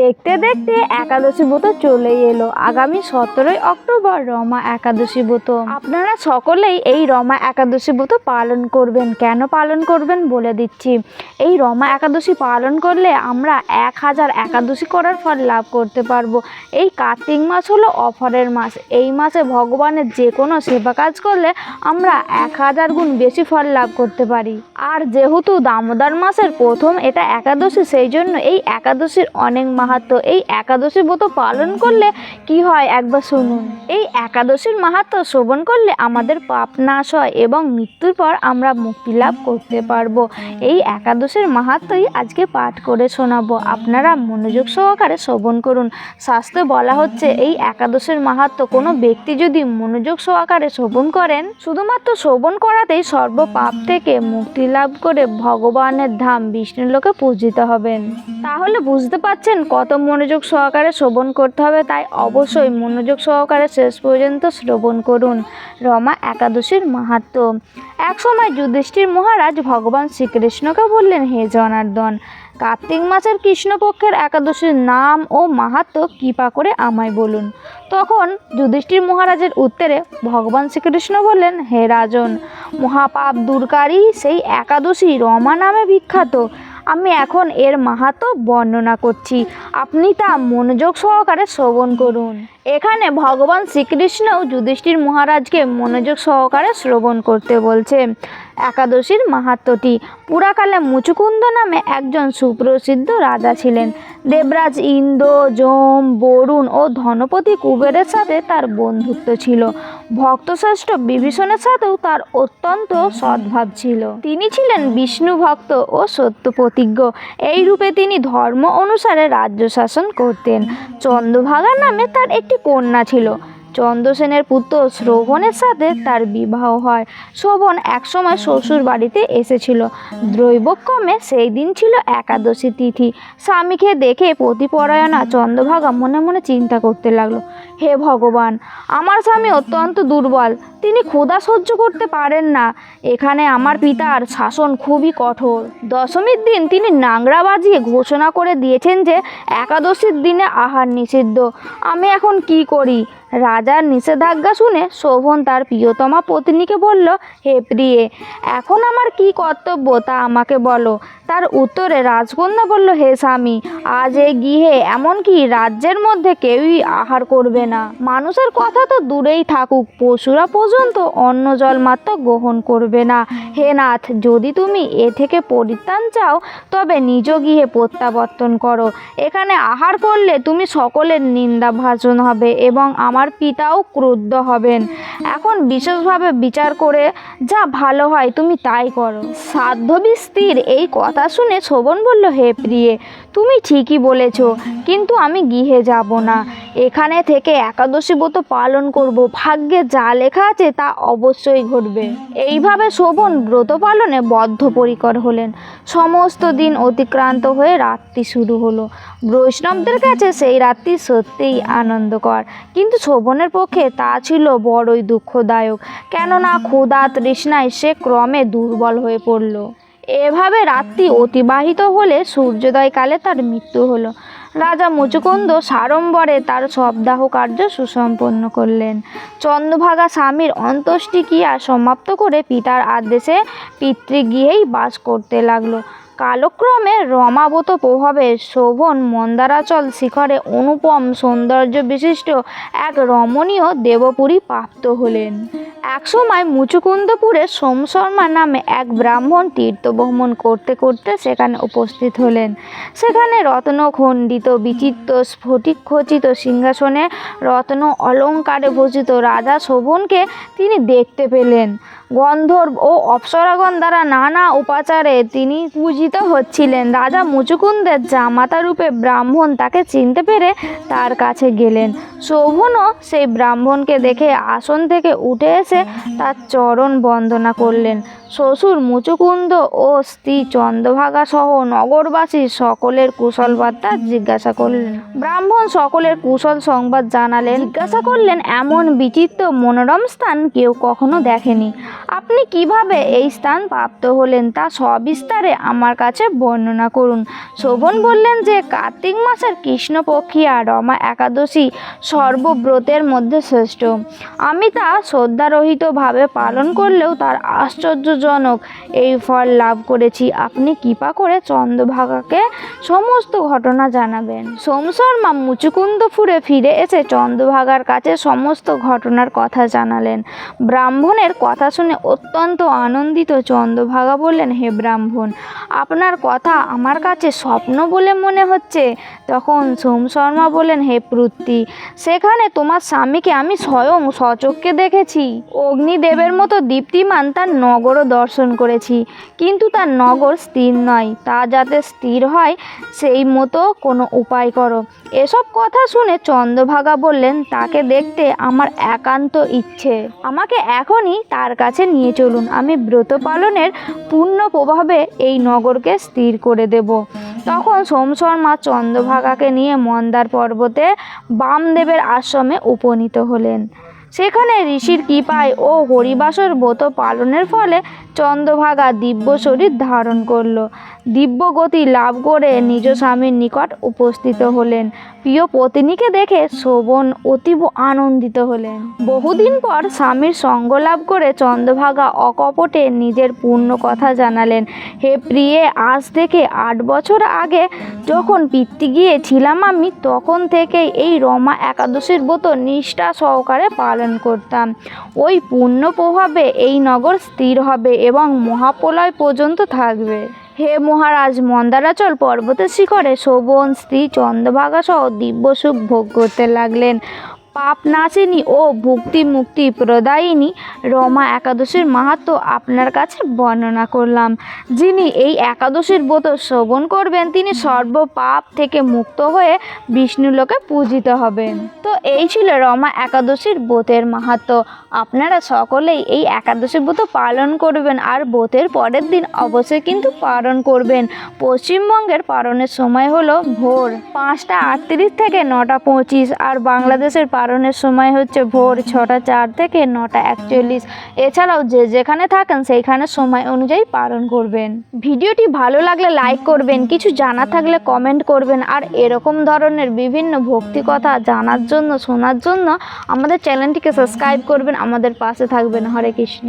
দেখতে দেখতে একাদশী ব্রত চলে এলো। আগামী সতেরোই অক্টোবর রমা একাদশী ব্রত। আপনারা সকলেই এই রমা একাদশী ব্রত পালন করবেন। কেন পালন করবেন বলে দিচ্ছি। এই রমা একাদশী পালন করলে আমরা এক হাজার একাদশী করার ফল লাভ করতে পারব। এই কার্তিক মাস হলো অফারের মাস। এই মাসে ভগবানের যে কোনো সেবা কাজ করলে আমরা এক হাজার গুণ বেশি ফল লাভ করতে পারি। আর যেহেতু দামোদর মাসের প্রথম এটা একাদশী, সেই জন্য এই একাদশীর অনেক মাহাত্ম। এই একাদশী ব্রত পালন করলে কি হয় একবার শুনুন। এই একাদশীর মাহাত্ম শ্রবণ করলে আমাদের পাপ নাশ হয় এবং মৃত্যুর পর আমরা মুক্তি লাভ করতে পারব। এই একাদশীর মাহাত্মই আজকে পাঠ করে শোনাবো। আপনারা মনোযোগ সহকারে শ্রবণ করুন। শাস্ত্রে বলা হচ্ছে, এই একাদশীর মাহাত্ম কোনো ব্যক্তি যদি মনোযোগ সহকারে শ্রবণ করেন, শুধুমাত্র শ্রবণ করাতেই সর্ব পাপ থেকে মুক্তি লাভ করে ভগবানের ধাম বিষ্ণুর লোকে পূজিত হবেন। তাহলে বুঝতে পারছেন কত মনোযোগ সহকারে শ্রবণ করতে হবে, তাই অবশ্যই মনোযোগ সহকারে শেষ পর্যন্ত শ্রবণ করুন। রমা একাদশীর মাহাত্ম। একসময় যুধিষ্ঠির মহারাজ ভগবান শ্রীকৃষ্ণকে বললেন, হে জনার্দন, কার্তিক মাসের কৃষ্ণপক্ষের একাদশীর নাম ও মাহাত্ম কৃপা করে আমায় বলুন। তখন যুধিষ্ঠির মহারাজের উত্তরে ভগবান শ্রীকৃষ্ণ বললেন, হে রাজন, মহাপাপ দূরকারী সেই একাদশী রমা নামে বিখ্যাত। আমি এখন এর মাহাতো বর্ণনা করছি। আপনি তা মনোযোগ সহকারে শ্রবণ করুন। এখানে ভগবান শ্রীকৃষ্ণও যুধিষ্ঠির মহারাজকে মনোযোগ সহকারে শ্রবণ করতে বলছে একাদশীর মাহাত্মটি। পুরাকালে মুচুকুন্দ নামে একজন সুপ্রসিদ্ধ রাজা ছিলেন। দেবরাজ ইন্দ্র, যম, বরুণ ও ধনপতি কুবেরের সাথে তার বন্ধুত্ব ছিল। ভক্তশ্রেষ্ঠ বিভীষণের সাথেও তার অত্যন্ত সদ্ভাব ছিল। তিনি ছিলেন বিষ্ণু ভক্ত ও সত্য প্রতিজ্ঞ এই রূপে তিনি ধর্ম অনুসারে রাজ্য শাসন করতেন। চন্দ্রভাগা নামে তার একটি কন্যা ছিল। চন্দ্রসেনের পুত্র শ্রবণের সাথে তার বিবাহ হয়। শোভন একসময় শ্বশুর বাড়িতে এসেছিল। দ্রৈবক্রমে সেই দিন ছিল একাদশী তিথি। স্বামীকে দেখে প্রতিপরায়ণা চন্দ্রভাগা মনে মনে চিন্তা করতে লাগল, হে ভগবান, আমার স্বামী অত্যন্ত দুর্বল। তিনি ক্ষুধা সহ্য করতে পারেন না। এখানে আমার পিতার শাসন খুবই কঠোর। দশমীর দিন তিনি নাংরা বাজিয়ে ঘোষণা করে দিয়েছেন যে, একাদশীর দিনে আহার নিষিদ্ধ। আমি এখন কি করি? রাজার নিষেধাজ্ঞা শুনে শোভন তার প্রিয়তমা পত্নীকে বলল, হে প্রিয়ে, এখন আমার কি কর্তব্য তা আমাকে বলো। তার উত্তরে রাজকন্যা বলল, হে স্বামী, আজ এই গৃহে এমনকি রাজ্যের মধ্যে কেউই আহার করবে না। মানুষের কথা তো দূরেই থাকুক, পশুরা পর্যন্ত অন্ন জল মাত্র গ্রহণ করবে না। হে নাথ, যদি তুমি এ থেকে পরিত্রাণ চাও, তবে নিজ গৃহে প্রত্যাবর্তন করো। এখানে আহার করলে তুমি সকলের নিন্দা ভাষণ হবে এবং আমার পিতাও ক্রুদ্ধ হবেন। এখন বিশেষভাবে বিচার করে যা ভালো হয় তুমি তাই করো। সাধ্যবী স্ত্রীর এই কথা শুনে শোভন বলল, হে প্রিয়ে তুমি ঠিকই বলেছ, কিন্তু আমি গৃহে যাব না। এখানে থেকে একাদশী ব্রত পালন করব। ভাগ্যে যা লেখা আছে তা অবশ্যই ঘটবে। এইভাবে শোভন ব্রত পালনে বদ্ধপরিকর হলেন। সমস্ত দিন অতিক্রান্ত হয়ে রাত্রি শুরু হলো। বৈষ্ণবদের কাছে সেই রাত্রি সত্যিই আনন্দকর। কিন্তু শোভনের পক্ষে তা ছিল বড়ই দুঃখদায়ক। কেননা ক্ষুধা তৃষ্ণায় সে ক্রমে দুর্বল হয়ে পড়ল। এভাবে রাত্রি অতিবাহিত হলে সূর্যোদয়কালে তার মৃত্যু হলো। রাজা মুচুকুন্দ সাড়ম্বরে তার সবদাহ কার্য সুসম্পন্ন করলেন। চন্দ্রভাগা স্বামীর অন্ত্যেষ্টিক্রিয়া সমাপ্ত করে পিতার আদেশে পিতৃগৃহেই বাস করতে লাগল। কালক্রমে রমাবত প্রভাবে শোভন মন্দারাচল শিখরে অনুপম সৌন্দর্য বিশিষ্ট এক রমণীয় দেবপুরী প্রাপ্ত হলেন। একসময় মুচুকুন্দপুরে সোম শর্মা নামে এক ব্রাহ্মণ তীর্থভ্রমণ করতে করতে সেখানে উপস্থিত হলেন। সেখানে রত্নখণ্ডিত বিচিত্র স্ফটিক খচিত সিংহাসনে রত্ন অলঙ্কারে ভূষিত রাজা শোভনকে তিনি দেখতে পেলেন। গন্ধর্ব ও অপ্সরাগণ দ্বারা নানা উপাচারে তিনি পূজিত হচ্ছিলেন। রাজা মুচুকুন্দের জামাতা রূপে ব্রাহ্মণ তাকে চিনতে পেরে তার কাছে গেলেন। শোভনও সেই ব্রাহ্মণকে দেখে আসন থেকে উঠে এসে তার চরণ বন্দনা করলেন। শ্বশুর মুচুকুন্দ ও স্ত্রী চন্দ্রভাগা সহ নগরবাসী সকলের কুশল বার্তা জিজ্ঞাসা করলেন। ব্রাহ্মণ সকলের কুশল সংবাদ জানালেন। জিজ্ঞাসা করলেন, এমন বিচিত্র মনোরম স্থান কেউ কখনো দেখেনি। আপনি কীভাবে এই স্থান প্রাপ্ত হলেন তা সবিস্তারে আমার কাছে বর্ণনা করুন। শোভন বললেন যে, কার্তিক মাসের কৃষ্ণপক্ষিয়া রমা একাদশী সর্বব্রতের মধ্যে শ্রেষ্ঠ। আমি তা শ্রদ্ধারহিতভাবে পালন করলেও তার আশ্চর্যজনক এই ফল লাভ করেছি। আপনি কৃপা করে চন্দ্রভাগাকে সমস্ত ঘটনা জানাবেন। সোম শর্মা মুচুকুন্দপুরে ফিরে এসে চন্দ্রভাগার কাছে সমস্ত ঘটনার কথা জানালেন। ব্রাহ্মণের কথা শুনে অত্যন্ত আনন্দিত চন্দ্রভাগা বললেন, হে ব্রাহ্মণ, আপনার কথা আমার কাছে স্বপ্ন বলে মনে হচ্ছে। তখন সোম শর্মা বললেন, হে প্রুত্তি সেখানে তোমার স্বামীকে আমি স্বয়ং সচক্ষে দেখেছি। অগ্নিদেবের মতো দীপ্তিমান তার নগরও দর্শন করেছি, কিন্তু তার নগর স্থির নয়। তা যাতে স্থির হয়, সেই মতো কোনো উপায় করো। এসব কথা শুনে চন্দ্রভাগা বললেন, তাকে দেখতে আমার একান্ত ইচ্ছে। আমাকে এখনই তার কাছে নিয়ে চলুন। আমি ব্রত পালনের পূর্ণ প্রভাবে এই নগরকে স্থির করে দেব। তখন সোম শর্মা চন্দ্রভাগাকে নিয়ে মন্দার পর্বতে বামদেবের আশ্রমে উপনীত হলেন। সেখানে ঋষির কৃপায় ও হরিবাসর ব্রত পালনের ফলে চন্দ্রভাগা দিব্য শরীর ধারণ করল। দিব্য গতি লাভ করে নিজ স্বামীর নিকট উপস্থিত হলেন। প্রিয় পত্নীকে দেখে শোভন অতীব আনন্দিত হলেন। বহুদিন পর স্বামীর সঙ্গ লাভ করে চন্দ্রভাগা অকপটে নিজের পূর্ণ কথা জানালেন। হে প্রিয়ে, আজ থেকে আট বছর আগে যখন পিতৃ গিয়েছিলাম আমি, তখন থেকে এই রমা একাদশীর ব্রত নিষ্ঠা সহকারে পালন করতাম। ওই পূর্ণ প্রভাবে এই নগর স্থির হবে এবং মহাপ্রলয় পর্যন্ত থাকবে। হে মহারাজ, মন্দারাচল পর্বতের শিখরে শোভন, স্ত্রী চন্দ্রভাগা সহ দিব্য সুখ ভোগ করতে লাগলেন। পাপ নাশিনী ও ভুক্তি মুক্তি প্রদায়িনী রমা একাদশীর মাহাত্ম আপনার কাছে বর্ণনা করলাম। যিনি এই একাদশীর ব্রত শ্রবণ করবেন, তিনি সর্ব পাপ থেকে মুক্ত হয়ে বিষ্ণুলোকে পূজিত হবেন। তো এই ছিল রমা একাদশীর ব্রতের মাহাত্ম। আপনারা সকলেই এই একাদশী ব্রত পালন করবেন আর ব্রতের পরের দিন অবশ্যই কিন্তু পালন করবেন। পশ্চিমবঙ্গের পালনের সময় হলো ভোর পাঁচটা আটত্রিশ থেকে নটা পঁচিশ আর বাংলাদেশের পালনের সময় হচ্ছে ভোর ছটা চার থেকে নটা একচল্লিশ। এছাড়াও যে যেখানে থাকেন সেইখানে সময় অনুযায়ী পালন করবেন। ভিডিওটি ভালো লাগলে লাইক করবেন, কিছু জানা থাকলে কমেন্ট করবেন, আর এরকম ধরনের বিভিন্ন ভক্তি কথা জানার জন্য, শোনার জন্য আমাদের চ্যানেলটিকে সাবস্ক্রাইব করবেন, আমাদের পাশে থাকবেন। হরে কৃষ্ণ।